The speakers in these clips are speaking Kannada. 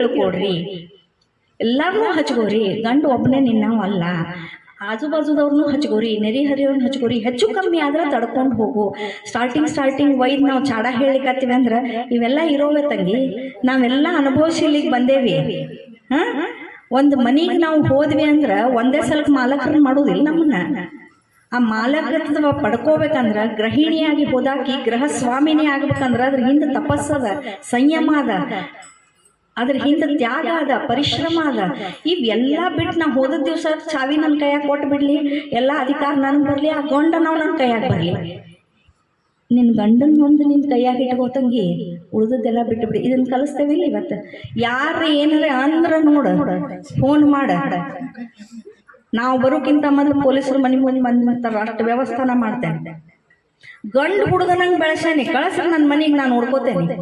ತಿಳ್ಕೊಡ್ರಿ ಎಲ್ಲಾರನ್ನೂ ಹಚ್ಕೋರಿ. ಗಂಡು ಒಬ್ಬನೇ ನಿನ್ನವ ಅಲ್ಲ. ಆಜು ಬಾಜುದವ್ರನ್ನೂ ಹಚ್ಕೋರಿ. ನೆರೆ ಹರಿಯವ್ರನ್ನ ಹಚ್ಕೋರಿ. ಹೆಚ್ಚು ಕಮ್ಮಿ ಆದ್ರೆ ತಡ್ಕೊಂಡು ಹೋಗು. ಸ್ಟಾರ್ಟಿಂಗ್ ಸ್ಟಾರ್ಟಿಂಗ್ ವೈದ್ ನಾವು ಚಾಡ ಹೇಳಿಕತ್ತೀವಿ ಅಂದ್ರೆ ಇವೆಲ್ಲ ಇರೋವೆ ತಂಗಿ. ನಾವೆಲ್ಲ ಅನುಭವಿಸಿ ಇಲ್ಲಿಗೆ ಬಂದೇವಿ. ಹಾ? ಒಂದು ಮನಿಗೆ ನಾವು ಹೋದ್ವಿ ಅಂದ್ರೆ ಒಂದೇ ಸಲಕ್ಕೆ ಮಾಲಕರನ್ನ ಮಾಡೋದಿಲ್ಲ ನಮ್ಮನ್ನ ಆ ಮಾಲಕತ್ವ ಪಡ್ಕೋಬೇಕಂದ್ರೆ ಗೃಹಿಣಿಯಾಗಿ ಹೋದಾಕಿ ಗೃಹ ಸ್ವಾಮಿನೇ ಆಗ್ಬೇಕಂದ್ರ ಅದ್ರ ಹಿಂದೆ ತಪಸ್ಸದ ಸಂಯಮ ಅದ. ಅದ್ರ ಹಿಂದೆ ತ್ಯಾಗ ಅದ ಪರಿಶ್ರಮ ಅದ. ಇವೆಲ್ಲ ಬಿಟ್ಟು ನಾ ಹೋದ ದಿವಸ ಚಾವಿ ನನ್ನ ಕೈಯಾಗ ಕೊಟ್ಟು ಬಿಡ್ಲಿ ಎಲ್ಲ ಅಧಿಕಾರ ನನ್ ಬರಲಿ ಆ ಗಂಡ ನಾವು ನನ್ನ ಕೈಯಾಗ ಬರಲಿ. ನಿನ್ನ ಗಂಡನ ಮುಂದೆ ನಿನ್ನ ಕೈಯಾಗ ಇಟ್ಕೋತಂಗಿ ಉಳಿದದ್ದೆಲ್ಲ ಬಿಟ್ಟು ಬಿಡಿ ಇದನ್ನ ಕಲಿಸ್ತೇವಿಲ್ಲ ಇವತ್ತು. ಯಾರು ಏನಾರ ಅಂದ್ರ ನೋಡ ಫೋನ್ ಮಾಡ. ನಾವು ಬರೋಕ್ಕಿಂತ ಮೊದಲು ಪೊಲೀಸರು ಮನೆ ಮುಂದೆ ಬಂದ್ಬಿಡ್ತಾರ ಅಷ್ಟು ವ್ಯವಸ್ಥಾನ ಮಾಡ್ತೇನೆ. ಗಂಡು ಹುಡುಗನಂಗೆ ಬೆಳೆಸೇನೆ ಕಳಿಸ್ರಿ ನನ್ನ ಮನೆಗೆ ನಾನು ನೋಡ್ಕೋತೇನೆ.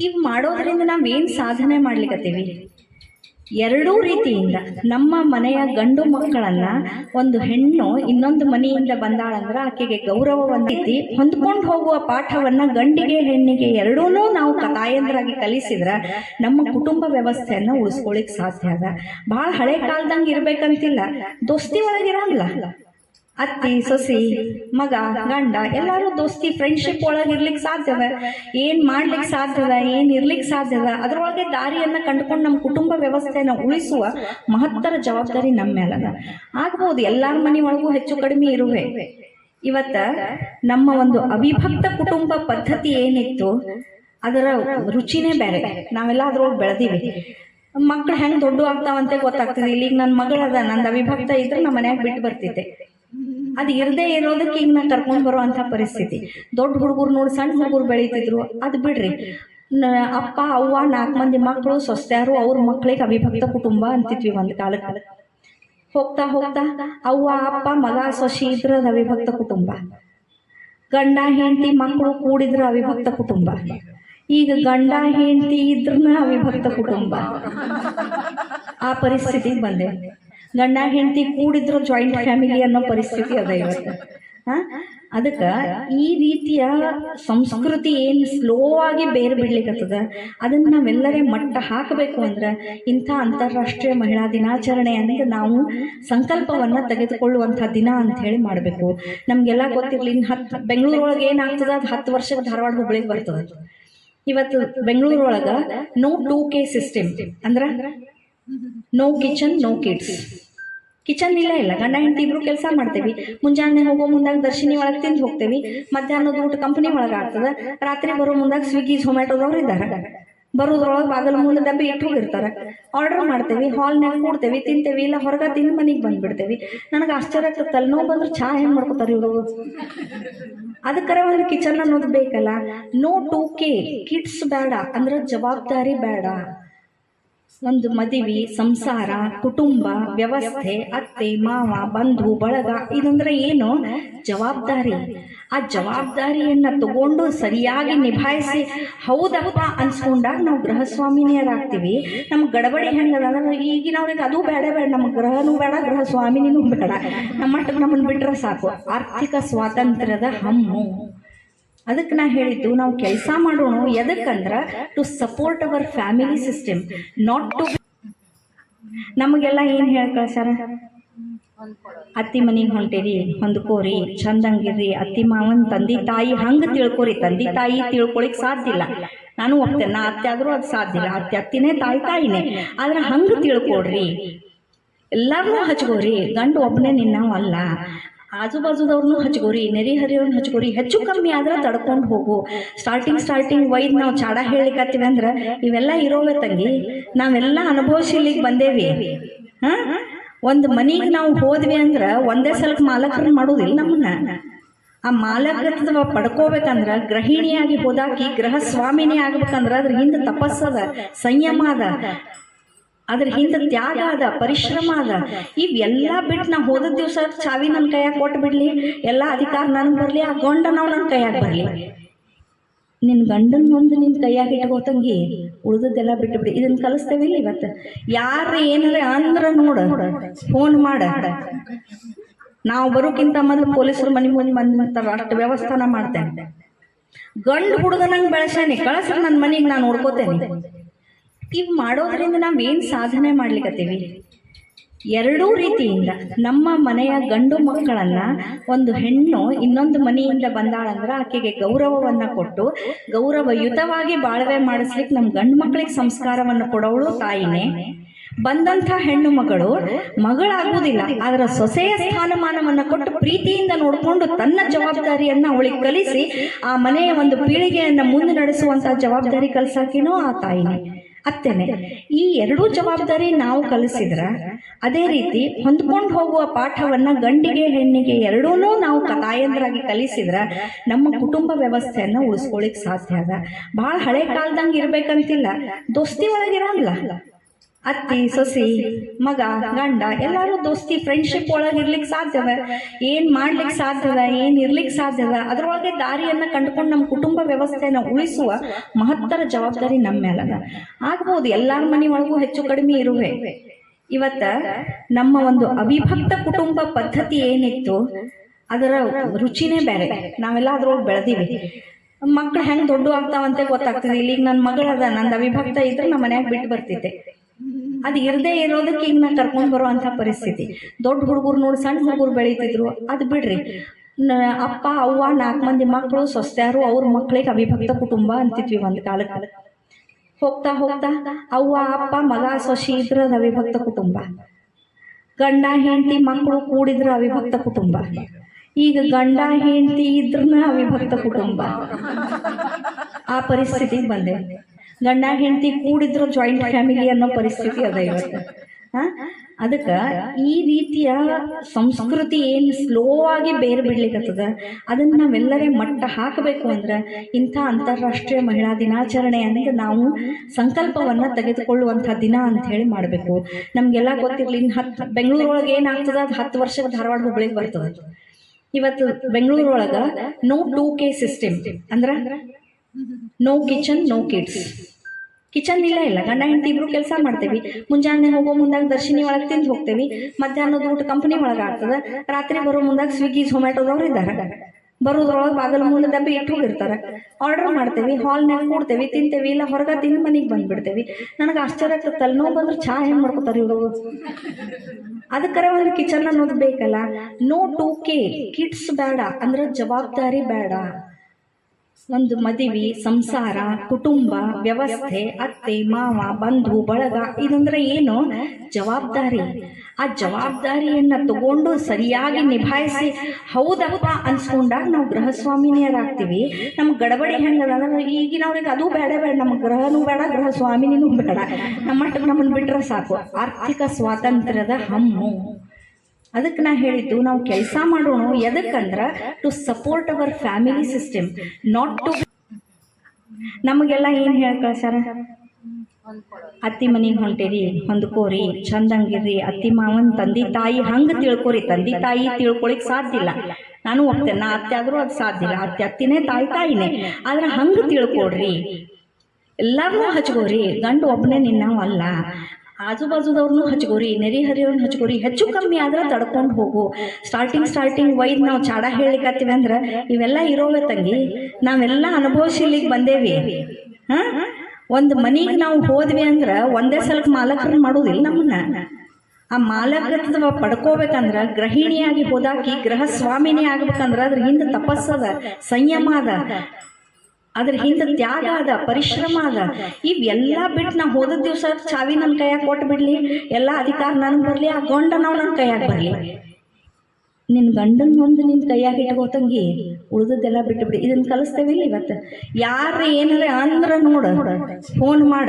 ಇವ್ ಮಾಡೋದ್ರಿಂದ ನಾವೇನ್ ಸಾಧನೆ ಮಾಡ್ಲಿಕತ್ತೀವಿ? ಎರಡೂ ರೀತಿಯಿಂದ ನಮ್ಮ ಮನೆಯ ಗಂಡು ಮಕ್ಕಳನ್ನ ಒಂದು ಹೆಣ್ಣು ಇನ್ನೊಂದು ಮನೆಯಿಂದ ಬಂದಾಳಂದ್ರ ಆಕೆಗೆ ಗೌರವ ರೀತಿ ಹೊಂದ್ಕೊಂಡು ಹೋಗುವ ಪಾಠವನ್ನ ಗಂಡಿಗೆ ಹೆಣ್ಣಿಗೆ ಎರಡೂ ನಾವು ತಾಯಂದ್ರಾಗಿ ಕಲಿಸಿದ್ರ ನಮ್ಮ ಕುಟುಂಬ ವ್ಯವಸ್ಥೆಯನ್ನ ಉಳಿಸ್ಕೊಳಿಕ್ ಸಾಧ್ಯ ಅದ. ಬಹಳ ಹಳೆ ಕಾಲ್ದಂಗೆ ಇರ್ಬೇಕಂತಿಲ್ಲ. ದೋಸ್ತಿ ಒಳಗಿರೋಲ್ಲ ಅತ್ತಿ, ಸೊಸಿ, ಮಗ, ಗಂಡ, ಎಲ್ಲರೂ ದೋಸ್ತಿ ಫ್ರೆಂಡ್ಶಿಪ್ ಒಳಗೆ ಇರ್ಲಿಕ್ಕೆ ಸಾಧ್ಯದ ಏನ್ ಮಾಡ್ಲಿಕ್ಕೆ ಸಾಧ್ಯದ ಏನ್ ಇರ್ಲಿಕ್ಕೆ ಸಾಧ್ಯದ ಅದ್ರೊಳಗೆ ದಾರಿಯನ್ನ ಕಂಡುಕೊಂಡು ನಮ್ಮ ಕುಟುಂಬ ವ್ಯವಸ್ಥೆನ ಉಳಿಸುವ ಮಹತ್ತರ ಜವಾಬ್ದಾರಿ ನಮ್ಮ ಮೇಲದ. ಆಗ್ಬೋದು ಎಲ್ಲಾರ ಮನೆ ಒಳಗೂ ಹೆಚ್ಚು ಕಡಿಮೆ ಇರುವೆ. ಇವತ್ತ ನಮ್ಮ ಒಂದು ಅವಿಭಕ್ತ ಕುಟುಂಬ ಪದ್ಧತಿ ಏನಿತ್ತು, ಅದರ ರುಚಿನೇ ಬೇರೆ. ನಾವೆಲ್ಲ ಅದ್ರೊಳಗೆ ಬೆಳೆದಿವಿ. ಮಕ್ಳು ಹೆಂಗ್ ದೊಡ್ಡ ಆಗ್ತಾವಂತ ಗೊತ್ತಾಗ್ತದೆ. ಇಲ್ಲಿಗ ನನ್ನ ಮಗಳದ, ನಂದು ಅವಿಭಕ್ತ ಇದ್ರೆ ನಮ್ಮ ಮನ್ಯಾಗ ಬಿಟ್ಟು ಬರ್ತಿದ್ದೆ. ಅದು ಇರದೇ ಇರೋದಕ್ಕೆ ಈಗ ನಾ ಕರ್ಕೊಂಡು ಬರುವಂಥ ಪರಿಸ್ಥಿತಿ. ದೊಡ್ಡ ಹುಡುಗರು ನೋಡಿ ಸಣ್ಣ ಹುಡುಗರು ಬೆಳೀತಿದ್ರು, ಅದು ಬಿಡ್ರಿ. ಅಪ್ಪ, ಅವ್ವ ನಾಲ್ಕು ಮಂದಿ ಮಕ್ಕಳು ಸೊಸ್ತ್ಯಾರು ಅವ್ರ ಮಕ್ಕಳಿಗೆ ಅವಿಭಕ್ತ ಕುಟುಂಬ ಅಂತಿದ್ವಿ ಒಂದು ಕಾಲಕ್ಕೆ. ಹೋಗ್ತಾ ಹೋಗ್ತಾ ಅವ್ವ, ಅಪ್ಪ, ಮಗ, ಸೊಸಿ ಇದ್ರ ಅವಿಭಕ್ತ ಕುಟುಂಬ. ಗಂಡ, ಹೆಂಡತಿ ಮಕ್ಕಳು ಕೂಡಿದ್ರ ಅವಿಭಕ್ತ ಕುಟುಂಬ. ಈಗ ಗಂಡ, ಹೆಂಡತಿ ಇದ್ರನ ಅವಿಭಕ್ತ ಕುಟುಂಬ. ಆ ಪರಿಸ್ಥಿತಿಗೆ ಬಂದೆ. ಗಂಡ ಹೆಂಡತಿ ಕೂಡಿದ್ರು ಜಾಯಿಂಟ್ ಫ್ಯಾಮಿಲಿ ಅನ್ನೋ ಪರಿಸ್ಥಿತಿ ಅದ ಇವತ್ತು. ಹಾ? ಅದಕ್ಕೆ ಈ ರೀತಿಯ ಸಂಸ್ಕೃತಿ ಏನು ಸ್ಲೋ ಆಗಿ ಬೇರೆ ಬಿಡ್ಲಿಕ್ಕತ್ತದ ಅದನ್ನ ನಾವೆಲ್ಲರೇ ಮಟ್ಟ ಹಾಕಬೇಕು ಅಂದ್ರೆ ಇಂಥ ಅಂತಾರಾಷ್ಟ್ರೀಯ ಮಹಿಳಾ ದಿನಾಚರಣೆ ಅಂದ್ರೆ ನಾವು ಸಂಕಲ್ಪವನ್ನ ತೆಗೆದುಕೊಳ್ಳುವಂಥ ದಿನ ಅಂತ ಹೇಳಿ ಮಾಡಬೇಕು. ನಮಗೆಲ್ಲ ಗೊತ್ತಿರಲಿ ಇನ್ನು ಹತ್ತು ಬೆಂಗಳೂರೊಳಗೆ ಏನಾಗ್ತದ? ಅದು ಹತ್ತು ವರ್ಷಕ್ಕೆ ಧಾರವಾಡ ಹುಬ್ಳಿಗೆ ಬರ್ತದೆ. ಇವತ್ತು ಬೆಂಗಳೂರೊಳಗೆ ನೋ ಟೂ ಕೆ ಸಿಸ್ಟಮ್ ಅಂದ್ರ no kitchen no kids kitchen ಇಲ್ಲ ಇಲ್ಲ. ಗಂಡ, ಹೆಂಡತಿ ಇಬ್ರು ಕೆಲಸ ಮಾಡ್ತೇವಿ. ಮುಂಜಾನೆ ಹೋಗೋ ಮುಂದಾಗ ದರ್ಶಿನಿ ಒಳಗೆ ತಿಂದು ಹೋಗ್ತೇವಿ. ಮಧ್ಯಾಹ್ನದ ಊಟ ಕಂಪನಿ ಒಳಗೆ ಆಗ್ತದ. ರಾತ್ರಿ ಬರೋ ಮುಂದಾಗ ಸ್ವಿಗ್ಗಿ ಝೊಮ್ಯಾಟೋದವ್ರು ಇದ್ದಾರೆ ಬರೋದ್ರೊಳಗೆ ಬಾಗಲ ಮೂಲ ಡಬ್ಬಿ ಇಟ್ಟು ಹೋಗಿರ್ತಾರೆ. ಆರ್ಡರ್ ಮಾಡ್ತೇವಿ. ಹಾಲ್ನಾಗ ಕೂಡ್ತೇವಿ, ತಿಂತೇವಿ. ಇಲ್ಲ ಹೊರಗೆ ತಿಂದು ಮನೆಗೆ ಬಂದ್ಬಿಡ್ತೇವಿ. ನನಗೆ ಆಶ್ಚರ್ಯ ಆಗ್ತದೆ ತಲೆನೋವು ಬಂದ್ರೆ ಚಹಾ ಹೆಂಗೆ ಮಾಡ್ಕೋತಾರೆ ಇವರು? ಅದಕ್ಕರ ಒಂದು ಕಿಚನ್ ಅನ್ನೋದು ಬೇಕಲ್ಲ. ನೋ ಟು ಕೆ ಕಿಡ್ಸ್ ಬೇಡ. ಅಂದ್ರೆ ಜವಾಬ್ದಾರಿ ಬೇಡ. ಒಂದು ಮದುವೆ, ಸಂಸಾರ, ಕುಟುಂಬ, ವ್ಯವಸ್ಥೆ, ಅತ್ತೆ, ಮಾವ, ಬಂಧು, ಬಳಗ, ಇದಂದ್ರೆ ಏನು? ಜವಾಬ್ದಾರಿ. ಆ ಜವಾಬ್ದಾರಿಯನ್ನ ತಗೊಂಡು ಸರಿಯಾಗಿ ನಿಭಾಯಿಸಿ, ಹೌದಪ್ಪ ಅನ್ಸ್ಕೊಂಡಾಗ ನಾವು ಗೃಹಸ್ವಾಮಿನಿಯರಾಗ್ತೀವಿ. ನಮ್ಗೆ ಗಡಬಡಿ ಹೆಂಗದ ಈಗಿನವ್ರಿಗೆ ಅದು ಬೇಡ ಬೇಡ ನಮ್ಮ ಗೃಹನೂ ಬೇಡ ಗೃಹ ಸ್ವಾಮಿನಿನೂ ಬೇಡ. ನಮ್ಮ ನಮ್ಮನ್ನು ಬಿಟ್ರೆ ಸಾಕು. ಆರ್ಥಿಕ ಸ್ವಾತಂತ್ರ್ಯದ ಹಮ್ಮು. ಅದಕ್ಕೆ ನಾ ಹೇಳಿದ್ದು ನಾವು ಕೆಲಸ ಮಾಡೋಣ ಎದಕ್ಕಂದ್ರ to support our family system not to ನಮಗೆಲ್ಲ ಏನು ಹೇಳಿ ಕಳ್ಸಾರ ಅತ್ತಿ ಮನೆಗೆ ಹೊಂಟೇರಿ, ಹೊಂದ್ಕೋರಿ ಚಂದಂಗಿರ್ರಿ ಅತ್ತಿ ಮಾವನ್ ತಂದೆ ತಾಯಿ ಹಂಗ ತಿಳ್ಕೊರಿ, ತಂದೆ ತಾಯಿ ತಿಳ್ಕೊಳಿಕ್ ಸಾಧ್ಯ ಇಲ್ಲ. ನಾನು ಹೋಗ್ತೇನೆ ನಾ ಅತ್ತೆ ಆದ್ರೂ ಅದು ಸಾಧ್ಯ ಇಲ್ಲ. ಅತ್ತೆ ಅತ್ತಿನೇ, ತಾಯಿ ತಾಯಿನೇ. ಆದ್ರೆ ಹಂಗ ತಿಳ್ಕೊಡ್ರಿ ಎಲ್ಲಾರನ್ನೂ ಹಚ್ಕೋರಿ ಗಂಡು ಒಬ್ಬನೇ ನಿನ್ನವ ಅಲ್ಲ ಆಜು ಬಾಜುದವ್ರನ್ನೂ ಹಚ್ಕೋರಿ ನೆರಿ ಹರಿಯವ್ರನ್ನ ಹಚ್ಕೋರಿ, ಹೆಚ್ಚು ಕಮ್ಮಿ ಆದ್ರೆ ತಡ್ಕೊಂಡು ಹೋಗು. ಸ್ಟಾರ್ಟಿಂಗ್ ಸ್ಟಾರ್ಟಿಂಗ್ ವೈದ್ ನಾವು ಚಾಡ ಹೇಳಿಕತ್ತೀವಿ ಅಂದ್ರೆ ಇವೆಲ್ಲ ಇರೋವೆ ತಂಗಿ, ನಾವೆಲ್ಲ ಅನುಭವಿಸಿ ಇಲ್ಲಿಗೆ ಬಂದೇವಿ. ಹಾ? ಒಂದು ಮನಿಗೆ ನಾವು ಹೋದ್ವಿ ಅಂದ್ರೆ ಒಂದೇ ಸಲಕ್ಕೆ ಮಾಲಕರನ್ನ ಮಾಡೋದಿಲ್ಲ ನಮ್ಮನ್ನ. ಆ ಮಾಲಕತ್ವ ಪಡ್ಕೋಬೇಕಂದ್ರ ಗೃಹಿಣಿಯಾಗಿ ಹೋದಾಕಿ ಗೃಹ ಸ್ವಾಮಿನೇ ಆಗ್ಬೇಕಂದ್ರೆ ಅದ್ರ ಹಿಂದೆ ತಪಸ್ಸದ ಸಂಯಮ ಅದ. ಅದ್ರ ಹಿಂದೆ ತ್ಯಾಗ ಅದ ಪರಿಶ್ರಮ ಅದ ಇವೆಲ್ಲ ಬಿಟ್ಟು ನಾ ಹೋದ ದಿವಸ ಚಾವಿ ನನ್ನ ಕೈಯಾಗ ಕೊಟ್ಟು ಬಿಡ್ಲಿ ಎಲ್ಲ ಅಧಿಕಾರ ನನ್ಗೆ ಬರಲಿ ಆ ಗಂಡ ನಾವು ನನ್ನ ಕೈಯಾಗ ಬರಲಿ. ನಿನ್ನ ಗಂಡನ ಒಂದು ನಿನ್ನ ಕೈಯಾಗ ಇಟ್ಕೋತಂಗಿ ಉಳಿದದ್ದೆಲ್ಲ ಬಿಟ್ಟು ಬಿಡಿ ಇದನ್ನ ಕಲಿಸ್ತೇವಿಲ್ಲ ಇವತ್ತು. ಯಾರು ಏನಾರ ಅಂದ್ರ ನೋಡ ಫೋನ್ ಮಾಡ. ನಾವು ಬರೋಕ್ಕಿಂತ ಮೊದಲು ಪೊಲೀಸರು ಮನೆ ಮುಂದೆ ಬಂದ್ಬಿಡ್ತಾರ ಅಷ್ಟು ವ್ಯವಸ್ಥಾನ ಮಾಡ್ತೇನೆ. ಗಂಡು ಹುಡುಗನಂಗೆ ಬೆಳೆಸೇನೆ ಕಳಿಸ್ರಿ ನನ್ನ ಮನೆಗೆ ನಾನು ನೋಡ್ಕೋತೇನೆ. ಇವು ಮಾಡೋದ್ರಿಂದ ಏನು ಸಾಧನೆ ಮಾಡ್ಲಿಕ್ಕತ್ತೀವಿ ಎರಡೂ ರೀತಿಯಿಂದ ನಮ್ಮ ಮನೆಯ ಗಂಡು ಮಕ್ಕಳನ್ನು ಒಂದು ಹೆಣ್ಣು ಇನ್ನೊಂದು ಮನೆಯಿಂದ ಬಂದಾಳಂದ್ರೆ ಆಕೆಗೆ ಗೌರವವನ್ನು ಕೊಟ್ಟು ಗೌರವಯುತವಾಗಿ ಬಾಳ್ವೆ ಮಾಡಿಸ್ಲಿಕ್ಕೆ ನಮ್ಮ ಗಂಡು ಮಕ್ಕಳಿಗೆ ಸಂಸ್ಕಾರವನ್ನು ಕೊಡೋಳು ತಾಯಿನೇ. ಬಂದಂಥ ಹೆಣ್ಣು ಮಗಳು ಮಗಳಾಗುವುದಿಲ್ಲ ಅದರ ಸೊಸೆಯ ಸ್ಥಾನಮಾನವನ್ನು ಕೊಟ್ಟು ಪ್ರೀತಿಯಿಂದ ನೋಡಿಕೊಂಡು ತನ್ನ ಜವಾಬ್ದಾರಿಯನ್ನು ಅವಳಿಗೆ ಕಲಿಸಿ ಆ ಮನೆಯ ಒಂದು ಪೀಳಿಗೆಯನ್ನು ಮುಂದೆ ನಡೆಸುವಂಥ ಜವಾಬ್ದಾರಿ ಕಲ್ಸಾಕಿನೋ ಆ ತಾಯಿನೇ. ಅತ್ತೇನೆ ಈ ಎರಡೂ ಜವಾಬ್ದಾರಿ ನಾವು ಕಲಿಸಿದ್ರ ಅದೇ ರೀತಿ ಹೊಂದ್ಕೊಂಡು ಹೋಗುವ ಪಾಠವನ್ನ ಗಂಡಿಗೆ ಹೆಣ್ಣಿಗೆ ಎರಡೂ ನಾವು ತಾಯಂದ್ರಾಗಿ ಕಲಿಸಿದ್ರ ನಮ್ಮ ಕುಟುಂಬ ವ್ಯವಸ್ಥೆಯನ್ನ ಉಳಿಸ್ಕೊಳಿಕ್ ಸಾಧ್ಯ ಅದ. ಬಹಳ ಹಳೆ ಕಾಲದಂಗ ಇರ್ಬೇಕಂತಿಲ್ಲ. ದೋಸ್ತಿ ಒಳಗಿರೋಲ್ಲ ಅತ್ತಿ, ಸೊಸಿ, ಮಗ, ಗಂಡ, ಎಲ್ಲರೂ ದೋಸ್ತಿ ಫ್ರೆಂಡ್ಶಿಪ್ ಒಳಗೆ ಇರ್ಲಿಕ್ಕೆ ಸಾಧ್ಯದ ಏನು ಮಾಡ್ಲಿಕ್ಕೆ ಸಾಧ್ಯದ ಏನು ಇರ್ಲಿಕ್ಕೆ ಸಾಧ್ಯವ ಅದ ಅದ್ರೊಳಗೆ ದಾರಿಯನ್ನ ಕಂಡುಕೊಂಡು ನಮ್ಮ ಕುಟುಂಬ ವ್ಯವಸ್ಥೆಯನ್ನ ಉಳಿಸುವ ಮಹತ್ತರ ಜವಾಬ್ದಾರಿ ನಮ್ಮ ಮೇಲದ. ಆಗ್ಬೋದು, ಎಲ್ಲಾರ ಒಳಗೂ ಹೆಚ್ಚು ಕಡಿಮೆ ಇರುವೆ. ಇವತ್ತ ನಮ್ಮ ಒಂದು ಅವಿಭಕ್ತ ಕುಟುಂಬ ಪದ್ಧತಿ ಏನಿತ್ತು, ಅದರ ರುಚಿನೇ ಬೇರೆ. ನಾವೆಲ್ಲ ಅದ್ರೊಳಗೆ ಬೆಳೆದೀವಿ. ಮಕ್ಳು ಹೆಂಗ್ ದೊಡ್ಡ ಆಗ್ತಾವಂತೆ ಗೊತ್ತಾಗ್ತದೆ. ಇಲ್ಲಿಗ ನನ್ನ ಮಗಳದ, ನಂದು ಅವಿಭಕ್ತ ಇದ್ರೆ ನಮ್ಮ ಮನ್ಯಾಗ ಬಿಟ್ಟು ಬರ್ತಿದ್ದೆ. ಅದು ಇರದೇ ಇರೋದಕ್ಕೆ ಈಗ ನಾನು ಕರ್ಕೊಂಡು ಬರುವಂಥ ಪರಿಸ್ಥಿತಿ. ದೊಡ್ಡ ಹುಡುಗರು ನೋಡಿ ಸಣ್ಣ ಹುಡುಗರು ಬೆಳೀತಿದ್ರು, ಅದು ಬಿಡ್ರಿ. ಅಪ್ಪ, ಅವ್ವ ನಾಲ್ಕು ಮಂದಿ ಮಕ್ಕಳು ಸೊಸ್ತ್ಯಾರು ಅವ್ರ ಮಕ್ಕಳಿಗೆ ಅವಿಭಕ್ತ ಕುಟುಂಬ ಅಂತಿದ್ವಿ ಒಂದು ಕಾಲಕ್ಕೆ. ಹೋಗ್ತಾ ಹೋಗ್ತಾ ಅವ್ವ, ಅಪ್ಪ, ಮಗ, ಸೊಸಿ ಇದ್ರ ಅವಿಭಕ್ತ ಕುಟುಂಬ. ಗಂಡ, ಹೆಂಡತಿ ಮಕ್ಕಳು ಕೂಡಿದ್ರು ಅವಿಭಕ್ತ ಕುಟುಂಬ. ಈಗ ಗಂಡ, ಹೆಂಡತಿ ಇದ್ರನ ಅವಿಭಕ್ತ ಕುಟುಂಬ. ಆ ಪರಿಸ್ಥಿತಿಗೆ ಬಂದೆ. ಗಂಡ ಹೆಂಡತಿ ಕೂಡಿದ್ರು ಜಾಯಿಂಟ್ ಫ್ಯಾಮಿಲಿ ಅನ್ನೋ ಪರಿಸ್ಥಿತಿ ಅದ ಇವತ್ತು. ಅದಕ್ಕೆ ಈ ರೀತಿಯ ಸಂಸ್ಕೃತಿ ಏನು ಸ್ಲೋ ಆಗಿ ಬೇರೆ ಬಿಡ್ಲಿಕ್ಕತ್ತದ ಅದನ್ನು ನಾವೆಲ್ಲರೇ ಮಟ್ಟ ಹಾಕಬೇಕು ಅಂದ್ರೆ ಇಂಥ ಅಂತಾರಾಷ್ಟ್ರೀಯ ಮಹಿಳಾ ದಿನಾಚರಣೆ ಅಂತ ನಾವು ಸಂಕಲ್ಪವನ್ನು ತೆಗೆದುಕೊಳ್ಳುವಂಥ ದಿನ ಅಂತ ಹೇಳಿ ಮಾಡಬೇಕು. ನಮಗೆಲ್ಲ ಗೊತ್ತಿರಲಿ ಇನ್ನು ಹತ್ತು ಬೆಂಗಳೂರೊಳಗೆ ಏನಾಗ್ತದ ಅದು ಹತ್ತು ವರ್ಷದ ಧಾರವಾಡ ಹುಬ್ಳಿಗೆ ಬರ್ತದೆ? ಇವತ್ತು ಬೆಂಗಳೂರೊಳಗೆ ನೋ ಟೂ ಕೆ ಸಿಸ್ಟಮ್ ಅಂದ್ರೆ no kitchen no kids kitchen ಇಲ್ಲ ಇಲ್ಲ. ಗಂಡ, ಹೆಂಡತಿ ಇಬ್ರು ಕೆಲಸ ಮಾಡ್ತೇವೆ. ಮುಂಜಾನೆ ಹೋಗೋ ಮುಂದಾಗ ದರ್ಶಿನಿ ಒಳಗೆ ತಿಂದು ಹೋಗ್ತೇವೆ. ಮಧ್ಯಾಹ್ನದ ಊಟ ಕಂಪನಿ ಒಳಗೆ ಆಗ್ತದೆ. ರಾತ್ರಿ ಬರೋ ಮುಂದಾಗ ಸ್ವಿಗ್ಗಿ ಝೊಮ್ಯಾಟೋದವ್ರು ಇದ್ದಾರೆ ಬರೋದ್ರೊಳಗೆ ಬಾಗಲ ಮೂಲ ಡಬ್ಬಿ ಇಟ್ಟು ಹೋಗಿರ್ತಾರೆ. ಆರ್ಡರ್ ಮಾಡ್ತೇವೆ. ಹಾಲ್ನಾಗ ಕೂಡ್ತೇವಿ, ತಿಂತೇವಿ. ಇಲ್ಲ ಹೊರಗೆ ತಿಂದು ಮನೆಗೆ ಬಂದ್ಬಿಡ್ತೇವಿ. ನನಗೆ ಆಶ್ಚರ್ಯ ಆಗ್ತದೆ ತಲೆನೋವು ಬಂದ್ರೆ ಚಹಾ ಹೆಂಗೆ ಮಾಡ್ಕೋತಾರೆ ಇವರು? ಅದಕ್ಕರೆ ಒಂದು ಕಿಚನ್ ಅನ್ನೋದು ಬೇಕಲ್ಲ. ನೋ ಟು ಕೆ ಕಿಡ್ಸ್ ಬೇಡ. ಅಂದ್ರೆ ಜವಾಬ್ದಾರಿ ಬೇಡ. ಒಂದು ಮದುವೆ, ಸಂಸಾರ, ಕುಟುಂಬ, ವ್ಯವಸ್ಥೆ, ಅತ್ತೆ, ಮಾವ, ಬಂಧು, ಬಳಗ, ಇದಂದ್ರೆ ಏನು? ಜವಾಬ್ದಾರಿ. ಆ ಜವಾಬ್ದಾರಿಯನ್ನ ತಗೊಂಡು ಸರಿಯಾಗಿ ನಿಭಾಯಿಸಿ, ಹೌದಪ್ಪ ಅನ್ಸ್ಕೊಂಡಾಗ ನಾವು ಗೃಹಸ್ವಾಮಿನಿಯರಾಗ್ತೀವಿ. ನಮ್ಗೆ ಗಡಬಡಿ ಹೆಂಗದ? ಅಂದ್ರೆ ಈಗಿನವ್ರಿಗೆ ಅದು ಬೇಡ ಬೇಡ. ನಮ್ಮ ಗ್ರಹನೂ ಬೇಡ ಗೃಹ ಸ್ವಾಮಿನಿನೂ ಬೇಡ. ನಮ್ಮ ನಮ್ಮನ್ನು ಬಿಟ್ರೆ ಸಾಕು. ಆರ್ಥಿಕ ಸ್ವಾತಂತ್ರ್ಯದ ಹಮ್ಮು. ಅದಕ್ಕೆ ನಾ ಹೇಳಿದ್ದು ನಾವು ಕೆಲಸ ಮಾಡೋಣ. ಎದಕ್ಕಂದ್ರೆ to support our family system not to ನಮಗೆಲ್ಲ ಏನು ಹೇಳಿ ಕಳ್ಸಾರ ಅತ್ತಿ ಮನಿಗೆ ಹೊಂಟೇರಿ, ಹೊಂದ್ಕೋರಿ ಚಂದಂಗಿರಿ ಅತ್ತಿ ಮಾವನ್ ತಂದೆ ತಾಯಿ ಹಂಗೆ ತಿಳ್ಕೊರಿ. ತಂದೆ ತಾಯಿ ತಿಳ್ಕೊಳಿಕ್ ಸಾಧ್ಯ ಇಲ್ಲ. ನಾನು ಹೋಗ್ತೇನೆ ನಾ ಅತ್ತೆ ಆದ್ರೂ ಅದು ಸಾಧ್ಯ ಇಲ್ಲ. ಅತ್ತೆ ಅತ್ತಿನೇ, ತಾಯಿ ತಾಯಿನೇ. ಆದ್ರೆ ಹಂಗೆ ತಿಳ್ಕೊಡ್ರಿ ಎಲ್ಲಾರನ್ನೂ ಹಚ್ಕೋರಿ ಗಂಡು ಒಬ್ಬನೇ ನಿನ್ನವ ಅಲ್ಲ ಆಜು ಬಾಜುದವ್ರನ್ನೂ ಹಚ್ಕೋರಿ ನೆರೆ ಹರಿಯವ್ರನ್ನ ಹಚ್ಕೋರಿ, ಹೆಚ್ಚು ಕಮ್ಮಿ ಆದ್ರೆ ತಡ್ಕೊಂಡು ಹೋಗು. ಸ್ಟಾರ್ಟಿಂಗ್ ಸ್ಟಾರ್ಟಿಂಗ್ ವೈದ್ ನಾವು ಚಾಡ ಹೇಳಿಕತ್ತೀವಿ ಅಂದ್ರೆ, ಇವೆಲ್ಲ ಇರೋವೆ ತಂಗಿ, ನಾವೆಲ್ಲ ಅನುಭವಿಸಿ ಇಲ್ಲಿಗೆ ಬಂದೇವಿ. ಹಾ? ಒಂದು ಮನೆಗೆ ನಾವು ಹೋದ್ವಿ ಅಂದ್ರೆ ಒಂದೇ ಸಲಕ್ಕೆ ಮಾಲಕರನ್ನ ಮಾಡೋದಿಲ್ಲ ನಮ್ಮನ್ನ ಆ ಮಾಲಕತ್ವ ಪಡ್ಕೋಬೇಕಂದ್ರ ಗೃಹಿಣಿಯಾಗಿ ಹೋದಾಕಿ ಗೃಹ ಸ್ವಾಮಿನಿ ಆಗ್ಬೇಕಂದ್ರೆ ಅದ್ರ ಹಿಂದೆ ತಪಸ್ಸದ ಸಂಯಮ ಅದ. ಅದ್ರ ಹಿಂದೆ ತ್ಯಾಗ ಅದ ಪರಿಶ್ರಮ ಅದ ಇವೆಲ್ಲ ಬಿಟ್ಟು ನಾ ಹೋದ ದಿವಸ ಚಾವಿ ನನ್ನ ಕೈಯಾಗ ಕೊಟ್ಟು ಬಿಡ್ಲಿ ಎಲ್ಲ ಅಧಿಕಾರ ನನಗೆ ಬರಲಿ ಆ ಗಂಡ ನಾವು ನನ್ನ ಕೈಯಾಗ ಬರಲಿ. ನಿನ್ನ ಗಂಡನ ಮುಂದೆ ನಿನ್ನ ಕೈಯಾಗ ಇಟ್ಕೋತಂಗಿ ಉಳಿದದ್ದೆಲ್ಲ ಬಿಟ್ಟು ಬಿಡಿ ಇದನ್ನ ಕಲಿಸ್ತೇವಿಲ್ಲ ಇವತ್ತು. ಯಾರು ಏನಾರ ಅಂದ್ರ ನೋಡು ಫೋನ್ ಮಾಡ.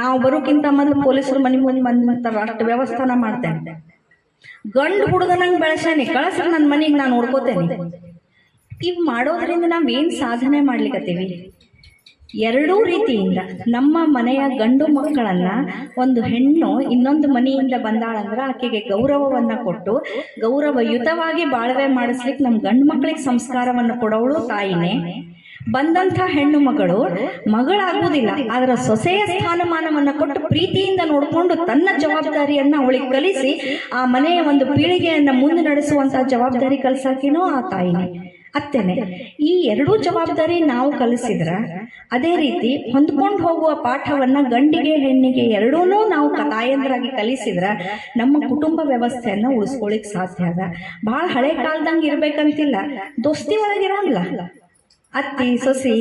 ನಾವು ಬರೋಕ್ಕಿಂತ ಮೊದಲು ಪೊಲೀಸರು ಮನೆ ಮುಂದೆ ಬಂದ್ಬಿಡ್ತಾರ ಅಷ್ಟು ವ್ಯವಸ್ಥಾನ ಮಾಡ್ತೇನೆ. ಗಂಡು ಹುಡುಗನಂಗೆ ಬೆಳೆಸೇನೆ ಕಳಿಸ್ರಿ ನನ್ನ ಮನೆಗೆ ನಾನು ನೋಡ್ಕೋತೇನೆ. ಇವು ಮಾಡೋದ್ರಿಂದ ನಾವೇನು ಸಾಧನೆ ಮಾಡ್ಲಿಕ್ಕತ್ತೀವಿ ಎರಡೂ ರೀತಿಯಿಂದ ನಮ್ಮ ಮನೆಯ ಗಂಡು ಮಕ್ಕಳನ್ನು ಒಂದು ಹೆಣ್ಣು ಇನ್ನೊಂದು ಮನೆಯಿಂದ ಬಂದಾಳಂದ್ರೆ ಆಕೆಗೆ ಗೌರವವನ್ನ ಕೊಟ್ಟು ಗೌರವಯುತವಾಗಿ ಬಾಳ್ವೆ ಮಾಡಿಸ್ಲಿಕ್ಕೆ ನಮ್ಮ ಗಂಡು ಮಕ್ಕಳಿಗೆ ಸಂಸ್ಕಾರವನ್ನು ಕೊಡೋಳು ತಾಯಿನೇ. ಬಂದಂಥ ಹೆಣ್ಣು ಮಗಳು ಮಗಳಾಗುವುದಿಲ್ಲ. ಅದರ ಸೊಸೆಯ ಸ್ಥಾನಮಾನವನ್ನು ಕೊಟ್ಟು ಪ್ರೀತಿಯಿಂದ ನೋಡಿಕೊಂಡು ತನ್ನ ಜವಾಬ್ದಾರಿಯನ್ನ ಅವಳಿಗೆ ಕಲಿಸಿ ಆ ಮನೆಯ ಒಂದು ಪೀಳಿಗೆಯನ್ನ ಮುಂದೆ ನಡೆಸುವಂಥ ಜವಾಬ್ದಾರಿ ಕಲ್ಸಾಕಿನೋ ಆ ತಾಯಿನೇ. ಅತ್ತೇನೆ ಈ ಎರಡೂ ಜವಾಬ್ದಾರಿ ನಾವು ಕಲಿಸಿದ್ರೆ ಅದೇ ರೀತಿ ಹೊಂದ್ಕೊಂಡು ಹೋಗುವ ಪಾಠವನ್ನ ಗಂಡಿಗೆ ಹೆಣ್ಣಿಗೆ ಎರಡೂ ನಾವು ತಾಯಂದ್ರಾಗಿ ಕಲಿಸಿದ್ರ ನಮ್ಮ ಕುಟುಂಬ ವ್ಯವಸ್ಥೆಯನ್ನ ಉಳಿಸ್ಕೊಳಿಕ್ ಸಾಧ್ಯ ಅದ. ಬಹಳ ಹಳೆ ಕಾಲದಂಗ ಇರ್ಬೇಕಂತಿಲ್ಲ. ದೋಸ್ತಿ ಒಳಗಿರೋಲ್ಲ ಅತ್ತಿ, ಸೊಸಿ,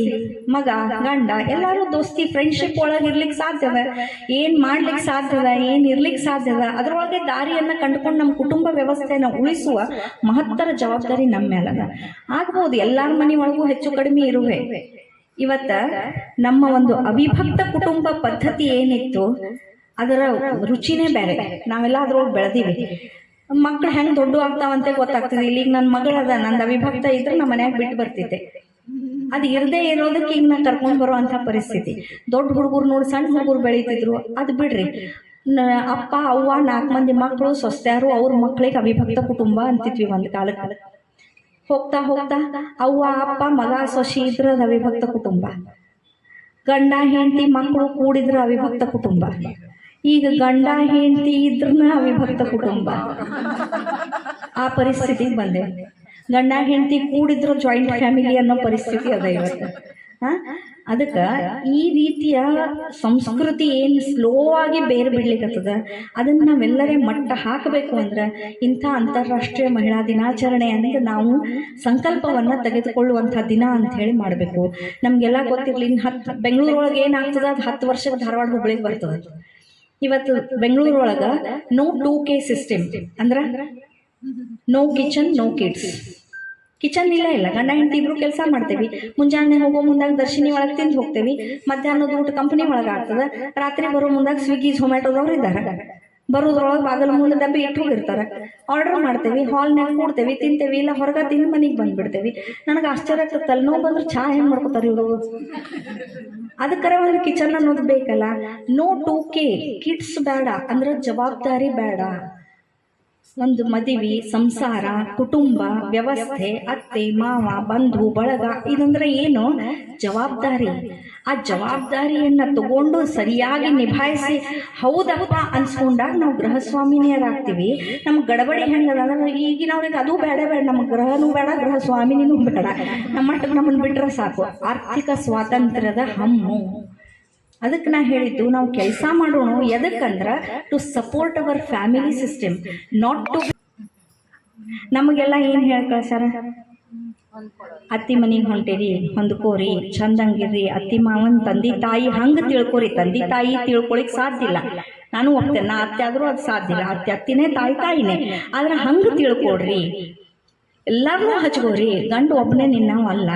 ಮಗ, ಗಂಡ, ಎಲ್ಲಾರು ದೋಸ್ತಿ ಫ್ರೆಂಡ್ಶಿಪ್ ಒಳಗೆ ಇರ್ಲಿಕ್ಕೆ ಸಾಧ್ಯದ ಏನು ಮಾಡ್ಲಿಕ್ಕೆ ಸಾಧ್ಯದ ಏನು ಇರ್ಲಿಕ್ಕೆ ಸಾಧ್ಯವ? ಅದ ಅದ್ರೊಳಗೆ ದಾರಿಯನ್ನ ಕಂಡುಕೊಂಡು ನಮ್ಮ ಕುಟುಂಬ ವ್ಯವಸ್ಥೆಯನ್ನ ಉಳಿಸುವ ಮಹತ್ತರ ಜವಾಬ್ದಾರಿ ನಮ್ಮ ಮೇಲದ ಆಗ್ಬೋದು, ಎಲ್ಲಾರ ಒಳಗೂ ಹೆಚ್ಚು ಕಡಿಮೆ ಇರುವೆ. ಇವತ್ತ ನಮ್ಮ ಒಂದು ಅವಿಭಕ್ತ ಕುಟುಂಬ ಪದ್ಧತಿ ಏನಿತ್ತು, ಅದರ ರುಚಿನೇ ಬೇರೆ. ನಾವೆಲ್ಲ ಅದ್ರೊಳಗೆ ಬೆಳೆದಿವಿ. ಮಕ್ಳು ಹೆಂಗ್ ದೊಡ್ಡ ಆಗ್ತಾವಂತೆ ಗೊತ್ತಾಗ್ತದೆ. ಇಲ್ಲಿ ಈಗ ನನ್ನ ಮಗಳದ ನಂದು ಅವಿಭಕ್ತ ಇದ್ರೆ ನಮ್ಮ ಮನ್ಯಾಗ ಬಿಟ್ಟು ಬರ್ತಿದ್ದೆ. ಅದು ಇರದೇ ಇರೋದಕ್ಕೆ ಈಗ ನಾ ಕರ್ಕೊಂಡು ಬರುವಂಥ ಪರಿಸ್ಥಿತಿ. ದೊಡ್ಡ ಹುಡುಗರು ನೋಡಿ ಸಣ್ಣ ಹುಡುಗರು ಬೆಳೀತಿದ್ರು, ಅದು ಬಿಡ್ರಿ. ಅಪ್ಪ, ಅವ್ವ, ನಾಲ್ಕು ಮಂದಿ ಮಕ್ಕಳು ಸೊಸ್ತ್ಯಾರು ಅವ್ರ ಮಕ್ಕಳಿಗೆ ಅವಿಭಕ್ತ ಕುಟುಂಬ ಅಂತಿದ್ವಿ ಒಂದು ಕಾಲಕ್ಕೆ ಹೋಗ್ತಾ ಹೋಗ್ತಾ ಅವ್ವ, ಅಪ್ಪ, ಮಗ, ಸೊಸಿ ಇದ್ರೆ ಅದು ಅವಿಭಕ್ತ ಕುಟುಂಬ. ಗಂಡ, ಹೆಂಡತಿ ಮಕ್ಕಳು ಕೂಡಿದ್ರೆ ಅವಿಭಕ್ತ ಕುಟುಂಬ. ಈಗ ಗಂಡ, ಹೆಂಡತಿ ಇದ್ರೂ ಅವಿಭಕ್ತ ಕುಟುಂಬ. ಆ ಪರಿಸ್ಥಿತಿಗೆ ಬಂದೆ. ಗಂಡ ಹೆಂಡತಿ ಕೂಡಿದ್ರು ಜಾಯಿಂಟ್ ಫ್ಯಾಮಿಲಿ ಅನ್ನೋ ಪರಿಸ್ಥಿತಿ ಅದ ಇವತ್ತು. ಹಾ? ಅದಕ್ಕೆ ಈ ರೀತಿಯ ಸಂಸ್ಕೃತಿ ಏನು ಸ್ಲೋ ಆಗಿ ಬೇರೆ ಬಿಡ್ಲಿಕ್ಕತ್ತದ ಅದನ್ನ ನಾವೆಲ್ಲರೇ ಮಟ್ಟ ಹಾಕಬೇಕು ಅಂದ್ರೆ ಇಂಥ ಅಂತಾರಾಷ್ಟ್ರೀಯ ಮಹಿಳಾ ದಿನಾಚರಣೆ ಅಂತ ನಾವು ಸಂಕಲ್ಪವನ್ನ ತೆಗೆದುಕೊಳ್ಳುವಂಥ ದಿನ ಅಂತ ಹೇಳಿ ಮಾಡಬೇಕು. ನಮಗೆಲ್ಲ ಗೊತ್ತಿರಲಿ ಇನ್ನು ಹತ್ತು ಬೆಂಗಳೂರೊಳಗೆ ಏನಾಗ್ತದ? ಅದು ಹತ್ತು ವರ್ಷ ಧಾರವಾಡ ಹುಬ್ಳಿಗೆ ಬರ್ತದೆ. ಇವತ್ತು ಬೆಂಗಳೂರೊಳಗ ನೋ ಟೂ ಕೆ ಸಿಸ್ಟಮ್ ಅಂದ್ರ no kitchen no kids kitchen ಇಲ್ಲ ಇಲ್ಲ. ಗಂಡ, ಹೆಂಡತಿ ಇಬ್ರು ಕೆಲಸ ಮಾಡ್ತೇವಿ. ಮುಂಜಾನೆ ಹೋಗೋ ಮುಂದಾಗ ದರ್ಶಿನಿ ಒಳಗೆ ತಿಂದು ಹೋಗ್ತೇವಿ. ಮಧ್ಯಾಹ್ನದ ಊಟ ಕಂಪನಿ ಒಳಗೆ ಆಗ್ತದ. ರಾತ್ರಿ ಬರೋ ಮುಂದಾಗ ಸ್ವಿಗ್ಗಿ ಝೊಮ್ಯಾಟೋದವ್ರು ಇದ್ದಾರೆ ಬರೋದ್ರೊಳಗೆ ಬಾಗಲ ಮುಂದೆ ಡಬ್ಬಿ ಇಟ್ಟು ಹೋಗಿರ್ತಾರೆ. ಆರ್ಡರ್ ಮಾಡ್ತೇವಿ. ಹಾಲ್ನಾಗ ಕೂಡ್ತೇವಿ, ತಿಂತೇವಿ. ಇಲ್ಲ ಹೊರಗೆ ತಿಂದು ಮನೆಗೆ ಬಂದ್ಬಿಡ್ತೇವಿ. ನನಗೆ ಆಶ್ಚರ್ಯ ಆಗ್ತದೆ ತಲೆನೋವು ಬಂದ್ರೆ ಚಾ ಹೆಂಗೆ ಮಾಡ್ಕೋತಾರೆ ಇವರು? ಅದಕ್ಕರ ಒಂದು ಕಿಚನ್ ಅನ್ನೋದು ಬೇಕಲ್ಲ. ನೋ ಟೂ ಕೆ ಕಿಡ್ಸ್ ಬೇಡ. ಅಂದ್ರೆ ಜವಾಬ್ದಾರಿ ಬೇಡ. ಒಂದು ಮದುವೆ, ಸಂಸಾರ, ಕುಟುಂಬ, ವ್ಯವಸ್ಥೆ, ಅತ್ತೆ, ಮಾವ, ಬಂಧು, ಬಳಗ, ಇದಂದ್ರೆ ಏನು? ಜವಾಬ್ದಾರಿ. ಆ ಜವಾಬ್ದಾರಿಯನ್ನ ತಗೊಂಡು ಸರಿಯಾಗಿ ನಿಭಾಯಿಸಿ ಹೌದಪ್ಪ ಅನ್ಸ್ಕೊಂಡಾಗ ನಾವು ಗೃಹಸ್ವಾಮಿನಿಯರಾಗ್ತೀವಿ. ನಮ್ಗೆ ಗಡಬಡಿ ಹೆಂಗದ? ಅಂದ್ರೆ ಈಗಿನವ್ರಿಗೆ ಅದು ಬೇಡ ಬೇಡ. ನಮ್ಮ ಗ್ರಹನೂ ಬೇಡ ಗೃಹ ಸ್ವಾಮಿನಿನೂ ಬೇಡ. ನಮ್ಮ ನಮ್ಮನ್ನು ಬಿಟ್ರೆ ಸಾಕು. ಆರ್ಥಿಕ ಸ್ವಾತಂತ್ರ್ಯದ ಹಮ್ಮು. ಅದಕ್ಕೆ ನಾ ಹೇಳಿದ್ದು ನಾವು ಕೆಲಸ ಮಾಡೋಣ. ಎದಕ್ಕಂದ್ರೆ to support our family system not to ನಮಗೆಲ್ಲ ಏನು ಹೇಳಿ ಕಳ್ಸಾರ ಅತ್ತಿ ಮನೆಗೆ ಹೊಂಟೇರಿ, ಹೊಂದ್ಕೋರಿ, ಚಂದಂಗಿರ್ರಿ. ಅತ್ತಿ ಮಾವನ್ ತಂದೆ ತಾಯಿ ಹಂಗೆ ತಿಳ್ಕೊರಿ. ತಂದೆ ತಾಯಿ ತಿಳ್ಕೊಳಿಕ್ ಸಾಧ್ಯ ಇಲ್ಲ. ನಾನು ಹೋಗ್ತೇನೆ ನಾ ಅತ್ತೆ ಆದ್ರೂ ಅದು ಸಾಧ್ಯ ಇಲ್ಲ. ಅತ್ತೆ ಅತ್ತಿನೇ, ತಾಯಿ ತಾಯಿನೇ. ಆದ್ರೆ ಹಂಗೆ ತಿಳ್ಕೊಡ್ರಿ ಎಲ್ಲಾರನ್ನೂ ಹಚ್ಕೋರಿ. ಗಂಡು ಒಬ್ಬನೇ ನಿನ್ನವ ಅಲ್ಲ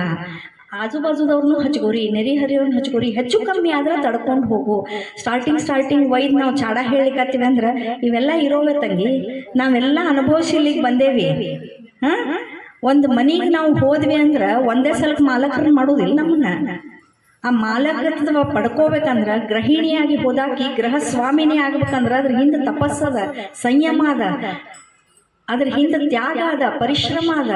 ಆಜು ಬಾಜುದವ್ರನ್ನೂ ಹಚ್ಕೋರಿ ನೆರೆ ಹರಿಯವ್ರನ್ನ ಹಚ್ಕೋರಿ, ಹೆಚ್ಚು ಕಮ್ಮಿ ಆದ್ರೆ ತಡ್ಕೊಂಡು ಹೋಗು. ಸ್ಟಾರ್ಟಿಂಗ್ ಸ್ಟಾರ್ಟಿಂಗ್ ವೈದ್ ನಾವು ಚಾಡ ಹೇಳಿಕತ್ತೀವಿ ಅಂದ್ರೆ ಇವೆಲ್ಲ ಇರೋವೆ ತಂಗಿ, ನಾವೆಲ್ಲ ಅನುಭವಿಸಿ ಇಲ್ಲಿಗೆ ಬಂದೇವಿ. ಹಾ? ಒಂದು ಮನೆಗೆ ನಾವು ಹೋದ್ವಿ ಅಂದ್ರೆ ಒಂದೇ ಸಲಕ್ಕೆ ಮಾಲಕರನ್ನ ಮಾಡೋದಿಲ್ಲ ನಮ್ಮನ್ನ ಆ ಮಾಲಕತ್ವ ಪಡ್ಕೋಬೇಕಂದ್ರ ಗೃಹಿಣಿಯಾಗಿ ಹೋದಾಕಿ ಗೃಹ ಸ್ವಾಮಿನಿ ಆಗ್ಬೇಕಂದ್ರ ಅದ್ರ ಹಿಂದೆ ತಪಸ್ಸದ, ಸಂಯಮ ಅದ. ಅದ್ರ ಹಿಂದೆ ತ್ಯಾಗ ಅದ ಪರಿಶ್ರಮ ಅದ.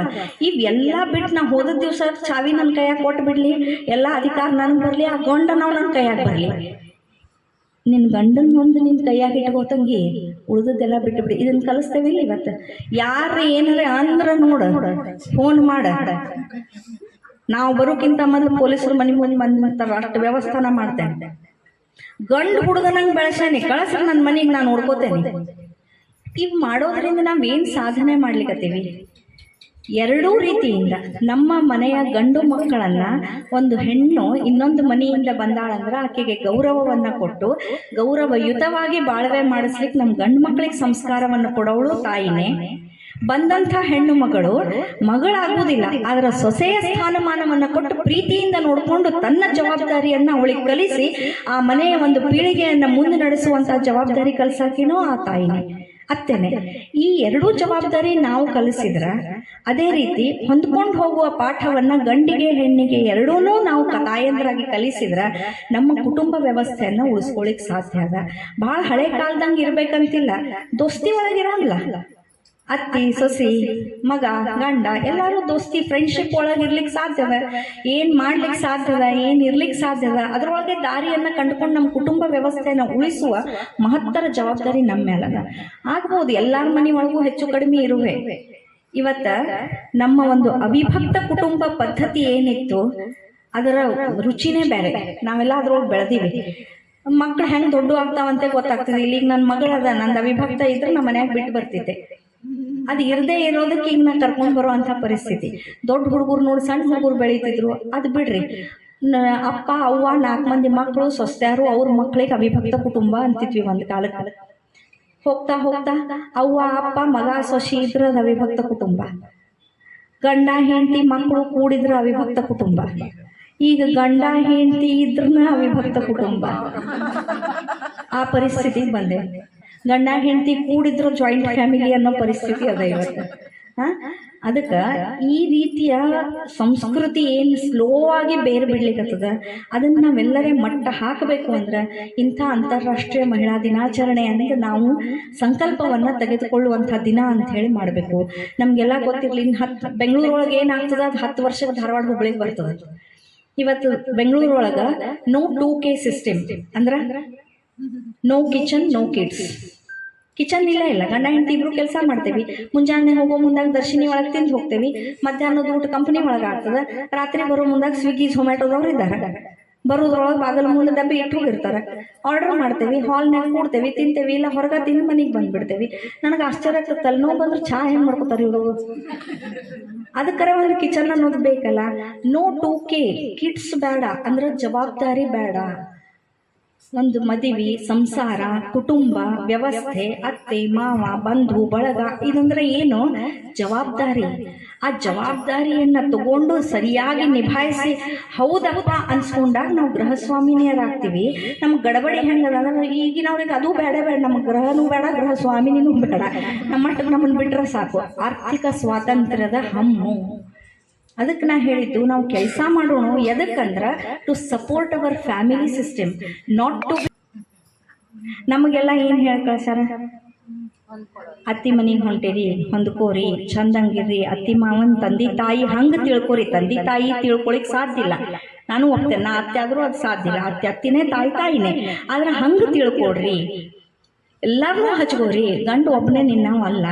ಇವೆಲ್ಲ ಬಿಟ್ಟು ನಾ ಹೋದ ದಿವಸ ಚಾವಿ ನನ್ನ ಕೈಯಾಗ ಕೊಟ್ಟು ಬಿಡ್ಲಿ ಎಲ್ಲ ಅಧಿಕಾರ ನನ್ ಬರಲಿ ಆ ಗಂಡ ನಾವು ನನ್ನ ಕೈಯಾಗ ಬರಲಿ. ನಿನ್ನ ಗಂಡನ ಮುಂದೆ ನಿನ್ನ ಕೈಯಾಗ ಇಟ್ಕೋ ತಂಗಿ ಉಳಿದದ್ದೆಲ್ಲ ಬಿಟ್ಟು ಬಿಡಿ ಇದನ್ನ ಕಲಿಸ್ತೇವಿಲ್ಲ ಇವತ್ತು. ಯಾರು ಏನಾರ ಅಂದ್ರ ನೋಡ ಫೋನ್ ಮಾಡ. ನಾವು ಬರೋಕ್ಕಿಂತ ಮೊದಲು ಪೊಲೀಸರು ಮನೆ ಮುಂದೆ ಬಂದಂತಾರ ಅಷ್ಟು ವ್ಯವಸ್ಥಾನ ಮಾಡ್ತೇನೆ. ಗಂಡು ಹುಡುಗನಂಗೆ ಬೆಳೆಸೇನೆ ಕಳಿಸ್ರಿ ನನ್ನ ಮನೆಗೆ ನಾನು ನೋಡ್ಕೋತೇನೆ. ಇವ್ ಮಾಡೋದ್ರಿಂದ ಏನು ಸಾಧನೆ ಮಾಡ್ಲಿಕತ್ತೀವಿ? ಎರಡೂ ರೀತಿಯಿಂದ ನಮ್ಮ ಮನೆಯ ಗಂಡು ಮಕ್ಕಳನ್ನ ಒಂದು ಹೆಣ್ಣು ಇನ್ನೊಂದು ಮನೆಯಿಂದ ಬಂದಾಳಂದ್ರೆ ಆಕೆಗೆ ಗೌರವವನ್ನ ಕೊಟ್ಟು ಗೌರವಯುತವಾಗಿ ಬಾಳ್ವೆ ಮಾಡಿಸ್ಲಿಕ್ಕೆ ನಮ್ಮ ಗಂಡು ಮಕ್ಕಳಿಗೆ ಸಂಸ್ಕಾರವನ್ನು ಕೊಡೋಳು ತಾಯಿನೇ. ಬಂದಂಥ ಹೆಣ್ಣು ಮಗಳು ಮಗಳಾಗುವುದಿಲ್ಲ ಅದರ ಸೊಸೆಯ ಸ್ಥಾನಮಾನವನ್ನ ಕೊಟ್ಟು ಪ್ರೀತಿಯಿಂದ ನೋಡಿಕೊಂಡು ತನ್ನ ಜವಾಬ್ದಾರಿಯನ್ನ ಅವಳಿಗೆ ಕಲಿಸಿ ಆ ಮನೆಯ ಒಂದು ಪೀಳಿಗೆಯನ್ನ ಮುಂದೆ ನಡೆಸುವಂತಹ ಜವಾಬ್ದಾರಿ ಕಲ್ಸಾಕಿನೋ ಆ ತಾಯಿನೇ. ಅತ್ತೇನೆ ಈ ಎರಡೂ ಜವಾಬ್ದಾರಿ ನಾವು ಕಲಿಸಿದ್ರ, ಅದೇ ರೀತಿ ಹೊಂದ್ಕೊಂಡು ಹೋಗುವ ಪಾಠವನ್ನ ಗಂಡಿಗೆ ಹೆಣ್ಣಿಗೆ ಎರಡೂ ನಾವು ತಾಯಂದ್ರಾಗಿ ಕಲಿಸಿದ್ರ, ನಮ್ಮ ಕುಟುಂಬ ವ್ಯವಸ್ಥೆಯನ್ನ ಉಳಿಸ್ಕೊಳಿಕ್ ಸಾಧ್ಯ ಅದ. ಬಹಳ ಹಳೆ ಕಾಲದಂಗ ಇರ್ಬೇಕಂತಿಲ್ಲ, ದೋಸ್ತಿ ಒಳಗಿರೋಲ್ಲ ಅತ್ತಿ, ಸೊಸಿ, ಮಗ, ಗಂಡ, ಎಲ್ಲಾರು ದೋಸ್ತಿ ಫ್ರೆಂಡ್ಶಿಪ್ ಒಳಗೆ ಇರ್ಲಿಕ್ಕೆ ಸಾಧ್ಯ ಅದ ಏನ್ ಮಾಡ್ಲಿಕ್ಕೆ ಸಾಧ್ಯ ಅದ ಏನ್ ಇರ್ಲಿಕ್ಕೆ ಸಾಧ್ಯ ಅದ ಅದ್ರೊಳಗೆ ದಾರಿಯನ್ನ ಕಂಡುಕೊಂಡು ನಮ್ಮ ಕುಟುಂಬ ವ್ಯವಸ್ಥೆಯನ್ನ ಉಳಿಸುವ ಮಹತ್ತರ ಜವಾಬ್ದಾರಿ ನಮ್ಮ ಮೇಲದ. ಆಗ್ಬೋದು, ಎಲ್ಲಾರ ಮನೆ ಒಳಗೂ ಹೆಚ್ಚು ಕಡಿಮೆ ಇರುವೆ. ಇವತ್ತ ನಮ್ಮ ಒಂದು ಅವಿಭಕ್ತ ಕುಟುಂಬ ಪದ್ಧತಿ ಏನಿತ್ತು, ಅದರ ರುಚಿನೇ ಬೇರೆ. ನಾವೆಲ್ಲ ಅದ್ರೊಳಗೆ ಬೆಳೆದಿವಿ. ಮಕ್ಳು ಹೆಂಗ್ ದೊಡ್ಡ ಆಗ್ತಾವಂತ ಗೊತ್ತಾಗ್ತದೆ ಈಗ ನನ್ನ ಮಗಳದ ನಂದು ಅವಿಭಕ್ತ ಇದ್ರೆ ನಮ್ಮ ಮನ್ಯಾಗ ಬಿಟ್ಟು ಬರ್ತಿದ್ದೆ. ಅದು ಇರದೇ ಇರೋದಕ್ಕೆ ಹಿಂಗೆ ನಾ ಕರ್ಕೊಂಡು ಬರುವಂಥ ಪರಿಸ್ಥಿತಿ. ದೊಡ್ಡ ಹುಡುಗರು ನೋಡಿ ಸಣ್ಣ ಹುಡುಗರು ಬೆಳೀತಿದ್ರು, ಅದು ಬಿಡ್ರಿ. ಅಪ್ಪ, ಅವ್ವ, ನಾಲ್ಕು ಮಂದಿ ಮಕ್ಕಳು ಸೊಸ್ತ್ಯಾರು ಅವ್ರ ಮಕ್ಳಿಗೆ ಅವಿಭಕ್ತ ಕುಟುಂಬ ಅಂತಿದ್ವಿ ಒಂದು ಕಾಲಕ್ಕೆ. ಹೋಗ್ತಾ ಹೋಗ್ತಾ ಅವ್ವ, ಅಪ್ಪ, ಮಗ, ಸೊಸಿ ಇದ್ರ ಅದು ಅವಿಭಕ್ತ ಕುಟುಂಬ. ಗಂಡ, ಹೆಂಡತಿ ಮಕ್ಕಳು ಕೂಡಿದ್ರ ಅವಿಭಕ್ತ ಕುಟುಂಬ. ಈಗ ಗಂಡ, ಹೆಂಡತಿ ಇದ್ರನ ಅವಿಭಕ್ತ ಕುಟುಂಬ. ಆ ಪರಿಸ್ಥಿತಿಗೆ ಬಂದೆ. ಗಂಡ ಹೆಂಡತಿ ಕೂಡಿದ್ರು ಜಾಯಿಂಟ್ ಫ್ಯಾಮಿಲಿ ಅನ್ನೋ ಪರಿಸ್ಥಿತಿ ಅದ ಇವತ್ತು. ಹಾಂ? ಅದಕ್ಕೆ ಈ ರೀತಿಯ ಸಂಸ್ಕೃತಿ ಏನು ಸ್ಲೋ ಆಗಿ ಬೇರೆ ಬಿಡ್ಲಿಕ್ಕತ್ತದ ಅದನ್ನು ನಾವೆಲ್ಲರೇ ಮಟ್ಟ ಹಾಕಬೇಕು ಅಂದ್ರೆ ಇಂಥ ಅಂತಾರಾಷ್ಟ್ರೀಯ ಮಹಿಳಾ ದಿನಾಚರಣೆ ಅಂತ ನಾವು ಸಂಕಲ್ಪವನ್ನು ತೆಗೆದುಕೊಳ್ಳುವಂಥ ದಿನ ಅಂತ ಹೇಳಿ ಮಾಡಬೇಕು. ನಮಗೆಲ್ಲ ಗೊತ್ತಿರಲಿ ಇನ್ನು ಹತ್ತು ಬೆಂಗಳೂರೊಳಗೆ ಏನಾಗ್ತದ? ಅದು ಹತ್ತು ವರ್ಷಕ್ಕೆ ಧಾರವಾಡ ಹುಬ್ಳಿಗೆ ಬರ್ತದೆ. ಇವತ್ತು ಬೆಂಗಳೂರೊಳಗೆ ನೋ ಟೂ ಕೆ ಸಿಸ್ಟಮ್ ಅಂದ್ರೆ no kitchen no kids kitchen ಇಲ್ಲ ಇಲ್ಲ. ಗಂಡ, ಹೆಂಡತಿ ಇಬ್ರು ಕೆಲಸ ಮಾಡ್ತೇವಿ. ಮುಂಜಾನೆ ಹೋಗೋ ಮುಂದಾಗ ದರ್ಶಿನಿ ಒಳಗೆ ತಿಂದು ಹೋಗ್ತೇವಿ. ಮಧ್ಯಾಹ್ನದ ಊಟ ಕಂಪನಿ ಒಳಗೆ ಆಗ್ತದೆ. ರಾತ್ರಿ ಬರೋ ಮುಂದಾಗ ಸ್ವಿಗ್ಗಿ ಝೊಮ್ಯಾಟೋದವ್ರು ಇದ್ದಾರೆ. ಬರೋದ್ರೊಳಗೆ ಬಾಗಲ ಮೂಲ ಡಬ್ಬಿ ಇಟ್ಟು ಹೋಗಿರ್ತಾರೆ. ಆರ್ಡರ್ ಮಾಡ್ತೇವಿ. ಹಾಲ್ನಾಗ ಕೂಡ್ತೇವಿ, ತಿಂತೇವಿ. ಇಲ್ಲ ಹೊರಗೆ ತಿಂದು ಮನೆಗೆ ಬಂದ್ಬಿಡ್ತೇವಿ. ನನಗೆ ಆಶ್ಚರ್ಯ ಆಗ್ತದೆ. ತಲೆನೋವು ಬಂದ್ರೆ ಚಹಾ ಹೆಂಗೆ ಮಾಡ್ಕೋತಾರೆ ಇವರು? ಅದಕ್ಕರ ಒಂದು ಕಿಚನ್ ಅನ್ನೋದು ಬೇಕಲ್ಲ. ನೋ ಟು ಕೆ ಕಿಡ್ಸ್ ಬೇಡ. ಅಂದ್ರೆ ಜವಾಬ್ದಾರಿ ಬೇಡ. ಒಂದು ಮದುವೆ, ಸಂಸಾರ, ಕುಟುಂಬ, ವ್ಯವಸ್ಥೆ, ಅತ್ತೆ, ಮಾವ, ಬಂಧು, ಬಳಗ, ಇದಂದ್ರೆ ಏನು? ಜವಾಬ್ದಾರಿ. ಆ ಜವಾಬ್ದಾರಿಯನ್ನ ತಗೊಂಡು ಸರಿಯಾಗಿ ನಿಭಾಯಿಸಿ, ಹೌದಪ್ಪ ಅನ್ಸ್ಕೊಂಡಾಗ ನಾವು ಗೃಹಸ್ವಾಮಿನಿಯರಾಗ್ತೀವಿ. ನಮ್ಗೆ ಗಡಬಡಿ ಹೆಂಗದ? ಈಗಿನವ್ರಿಗೆ ಅದು ಬೇಡ ಬೇಡ. ನಮ್ಗೆ ಗ್ರಹನೂ ಬೇಡ ಗೃಹ ಸ್ವಾಮಿನಿನೂ ಬೇಡ. ನಮ್ಮ ನಮ್ಮನ್ನು ಬಿಟ್ರೆ ಸಾಕು. ಆರ್ಥಿಕ ಸ್ವಾತಂತ್ರ್ಯದ ಹಮ್ಮು. ಅದಕ್ಕೆ ನಾ ಹೇಳಿದ್ದು ನಾವು ಕೆಲಸ ಮಾಡೋಣ ಎದಕ್ಕಂದ್ರೆ to support our family system not to ನಮಗೆಲ್ಲ ಏನು ಹೇಳಿ ಕಳ್ಸಾರ ಅತ್ತಿ ಮನೆಗೆ ಹೊಂಟೇರಿ, ಹೊಂದ್ಕೋರಿ, ಚಂದಂಗಿರ್ರಿ, ಅತ್ತಿ ಮಾವನ್ ತಂದೆ ತಾಯಿ ಹಂಗೆ ತಿಳ್ಕೊರಿ, ತಂದೆ ತಾಯಿ ತಿಳ್ಕೊಳಿಕ್ ಸಾಧ್ಯ ಇಲ್ಲ. ನಾನು ಹೋಗ್ತೇನೆ ನಾ ಅತ್ತೆ ಆದರೂ ಅದು ಸಾಧ್ಯ ಇಲ್ಲ. ಅತ್ತೆ ಅತ್ತಿನೇ, ತಾಯಿ ತಾಯಿನೇ. ಆದ್ರೆ ಹಂಗೆ ತಿಳ್ಕೊಡ್ರಿ ಎಲ್ಲಾರನ್ನೂ ಹಚ್ಕೋರಿ. ಗಂಡು ಒಬ್ಬನೇ ನಿನ್ನವಲ್ಲ.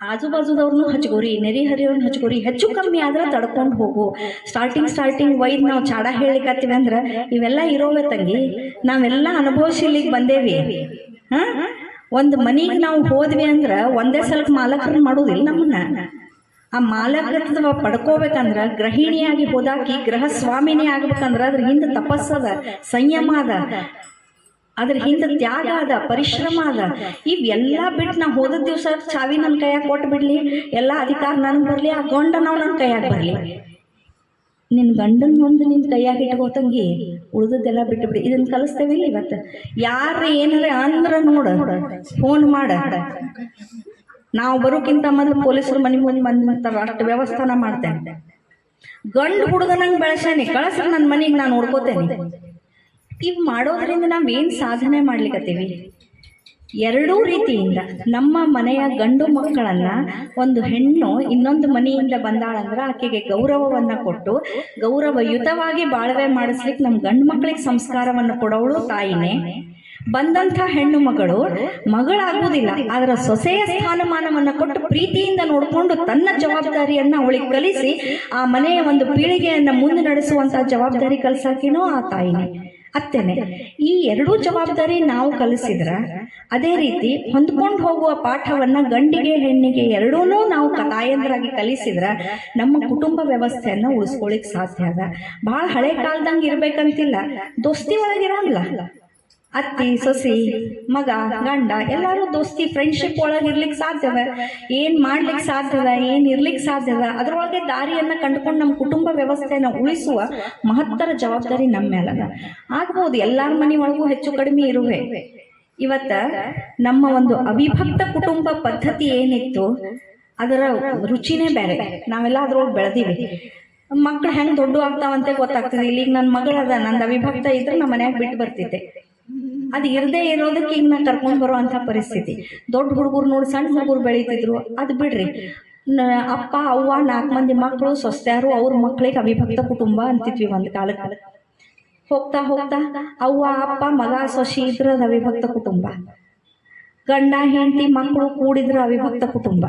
ಆಜು ಬಾಜುದವ್ರನ್ನೂ ಹಚ್ಕೋರಿ ನೆರೆ ಹರಿಯವ್ರನ್ನ ಹಚ್ಕೋರಿ, ಹೆಚ್ಚು ಕಮ್ಮಿ ಆದ್ರೆ ತಡ್ಕೊಂಡು ಹೋಗು. ಸ್ಟಾರ್ಟಿಂಗ್ ಸ್ಟಾರ್ಟಿಂಗ್ ವೈದ್ ನಾವು ಚಾಡ ಹೇಳಿಕತ್ತೀವಿ ಅಂದ್ರೆ ಇವೆಲ್ಲ ಇರೋವೆ ತಂಗಿ, ನಾವೆಲ್ಲ ಅನುಭವಿಸಿ ಇಲ್ಲಿಗೆ ಬಂದೇವಿ. ಹಾಂ? ಒಂದು ಮನೆಗೆ ನಾವು ಹೋದ್ವಿ ಅಂದ್ರೆ ಒಂದೇ ಸಲಕ್ಕೆ ಮಾಲಕರನ್ನ ಮಾಡೋದಿಲ್ಲ ನಮ್ಮನ್ನ. ಆ ಮಾಲಕತ್ವ ಪಡ್ಕೋಬೇಕಂದ್ರ ಗೃಹಿಣಿಯಾಗಿ ಹೋದಾಕಿ ಗೃಹ ಸ್ವಾಮಿನೇ ಆಗ್ಬೇಕಂದ್ರೆ ಅದ್ರ ಹಿಂದೆ ತಪಸ್ಸದ ಸಂಯಮ ಅದ. ಅದ್ರ ಹಿಂದೆ ತ್ಯಾಗ ಅದ ಪರಿಶ್ರಮ ಅದ ಇವೆಲ್ಲ ಬಿಟ್ಟು ನಾ ಹೋದ ದಿವಸ ಚಾವಿ ನನ್ನ ಕೈಯಾಗ ಕೊಟ್ಟು ಬಿಡ್ಲಿ ಎಲ್ಲ ಅಧಿಕಾರ ನನ್ ಬರಲಿ ಆ ಗಂಡ ನಾವು ನನ್ನ ಕೈಯಾಗ ಬರಲಿ. ನಿನ್ನ ಗಂಡನ ಮುಂದೆ ನಿನ್ನ ಕೈಯಾಗ ಇಟ್ಕೋ ತಂಗಿ ಉಳಿದದ್ದೆಲ್ಲ ಬಿಟ್ಟು ಬಿಡಿ ಇದನ್ನ ಕಲಿಸ್ತೇವಿಲ್ಲ ಇವತ್ತು. ಯಾರು ಏನಾರ ಅಂದ್ರ ನೋಡ ಫೋನ್ ಮಾಡ. ನಾವು ಬರೋಕ್ಕಿಂತ ಮೊದಲು ಪೊಲೀಸರು ಮನೆ ಮುಂದೆ ಬಂದ್ಬಿಡ್ತಾರ ಅಷ್ಟು ವ್ಯವಸ್ಥಾನ ಮಾಡ್ತೇನೆ. ಗಂಡು ಹುಡುಗನಂಗೆ ಬೆಳೆಸೇನೆ ಕಳಿಸ್ರಿ ನನ್ನ ಮನೆಗೆ ನಾನು ನೋಡ್ಕೋತೇನೆ. ಇವ್ ಮಾಡೋದ್ರಿಂದ ಏನು ಸಾಧನೆ ಮಾಡ್ಲಿಕ್ಕತ್ತೀವಿ ಎರಡೂ ರೀತಿಯಿಂದ ನಮ್ಮ ಮನೆಯ ಗಂಡು ಮಕ್ಕಳನ್ನು ಒಂದು ಹೆಣ್ಣು ಇನ್ನೊಂದು ಮನೆಯಿಂದ ಬಂದಾಳಂದ್ರೆ ಆಕೆಗೆ ಗೌರವವನ್ನು ಕೊಟ್ಟು ಗೌರವಯುತವಾಗಿ ಬಾಳ್ವೆ ಮಾಡಿಸ್ಲಿಕ್ಕೆ ನಮ್ಮ ಗಂಡು ಮಕ್ಕಳಿಗೆ ಸಂಸ್ಕಾರವನ್ನು ಕೊಡೋಳು ತಾಯಿನೇ. ಬಂದಂಥ ಹೆಣ್ಣು ಮಗಳು ಮಗಳಾಗುವುದಿಲ್ಲ ಅದರ ಸೊಸೆಯ ಸ್ಥಾನಮಾನವನ್ನು ಕೊಟ್ಟು ಪ್ರೀತಿಯಿಂದ ನೋಡಿಕೊಂಡು ತನ್ನ ಜವಾಬ್ದಾರಿಯನ್ನು ಅವಳಿಗೆ ಕಲಿಸಿ ಆ ಮನೆಯ ಒಂದು ಪೀಳಿಗೆಯನ್ನು ಮುಂದೆ ನಡೆಸುವಂಥ ಜವಾಬ್ದಾರಿ ಕಲ್ಸಾಕಿನೂ ಆ ತಾಯಿನೇ. ಅತ್ತೇನೆ ಈ ಎರಡೂ ಜವಾಬ್ದಾರಿ ನಾವು ಕಲಿಸಿದ್ರ ಅದೇ ರೀತಿ ಹೊಂದ್ಕೊಂಡು ಹೋಗುವ ಪಾಠವನ್ನ ಗಂಡಿಗೆ, ಹೆಣ್ಣಿಗೆ ಎರಡೂ ನಾವು ತಾಯಂದ್ರಾಗಿ ಕಲಿಸಿದ್ರ ನಮ್ಮ ಕುಟುಂಬ ವ್ಯವಸ್ಥೆಯನ್ನ ಉಳಿಸ್ಕೊಳಿಕ್ ಸಾಧ್ಯ ಅದ. ಭಾಳ ಹಳೆ ಕಾಲದಂಗೆ ಇರ್ಬೇಕಂತಿಲ್ಲ. ದೋಸ್ತಿ ಒಳಗಿರೋಲ್ಲ ಅತ್ತಿ, ಸೊಸಿ, ಮಗ, ಗಂಡ, ಎಲ್ಲರೂ ದೋಸ್ತಿ ಫ್ರೆಂಡ್ಶಿಪ್ ಒಳಗೆ ಇರ್ಲಿಕ್ಕೆ ಸಾಧ್ಯವ? ಏನು ಮಾಡ್ಲಿಕ್ಕೆ ಸಾಧ್ಯದ ಏನು ಇರ್ಲಿಕ್ಕೆ ಸಾಧ್ಯವ? ಅದ ಅದ್ರೊಳಗೆ ದಾರಿಯನ್ನ ಕಂಡುಕೊಂಡು ನಮ್ಮ ಕುಟುಂಬ ವ್ಯವಸ್ಥೆಯನ್ನ ಉಳಿಸುವ ಮಹತ್ತರ ಜವಾಬ್ದಾರಿ ನಮ್ಮ ಮೇಲದ. ಆಗ್ಬೋದು ಎಲ್ಲಾರ ಮನೆ ಒಳಗೂ ಹೆಚ್ಚು ಕಡಿಮೆ ಇರುವೆ. ಇವತ್ತ ನಮ್ಮ ಒಂದು ಅವಿಭಕ್ತ ಕುಟುಂಬ ಪದ್ಧತಿ ಏನಿತ್ತು, ಅದರ ರುಚಿನೇ ಬೇರೆ. ನಾವೆಲ್ಲ ಅದ್ರೊಳಗೆ ಬೆಳೆದಿವಿ. ಮಕ್ಳು ಹೆಂಗ್ ದೊಡ್ಡ ಆಗ್ತಾವಂತೆ ಗೊತ್ತಾಗ್ತದೆ. ಇಲ್ಲಿ ಈಗ ನನ್ನ ಮಗಳದ, ನಂದು ಅವಿಭಕ್ತ ಇದ್ರೆ ನಮ್ಮ ಮನ್ಯಾಗ ಬಿಟ್ಟು ಬರ್ತಿದ್ದೆ. ಅದು ಇರದೇ ಇರೋದಕ್ಕೆ ನಾನು ಕರ್ಕೊಂಡು ಬರುವಂಥ ಪರಿಸ್ಥಿತಿ. ದೊಡ್ಡ ಹುಡುಗರು ನೋಡಿ ಸಣ್ಣ ಹುಡುಗರು ಬೆಳೀತಿದ್ರು, ಅದು ಬಿಡ್ರಿ. ಅಪ್ಪ, ಅವ್ವ, ನಾಲ್ಕು ಮಂದಿ ಮಕ್ಕಳು ಸೊಸ್ತ್ಯಾರು ಅವ್ರ ಮಕ್ಕಳಿಗೆ ಅವಿಭಕ್ತ ಕುಟುಂಬ ಅಂತಿದ್ವಿ ಒಂದು ಕಾಲಕ್ಕೆ. ಹೋಗ್ತಾ ಹೋಗ್ತಾ ಅವ್ವ, ಅಪ್ಪ, ಮಗ, ಸೊಸಿ ಇದ್ರ ಅದು ಅವಿಭಕ್ತ ಕುಟುಂಬ. ಗಂಡ, ಹೆಂಡತಿ ಮಕ್ಕಳು ಕೂಡಿದ್ರ ಅವಿಭಕ್ತ ಕುಟುಂಬ.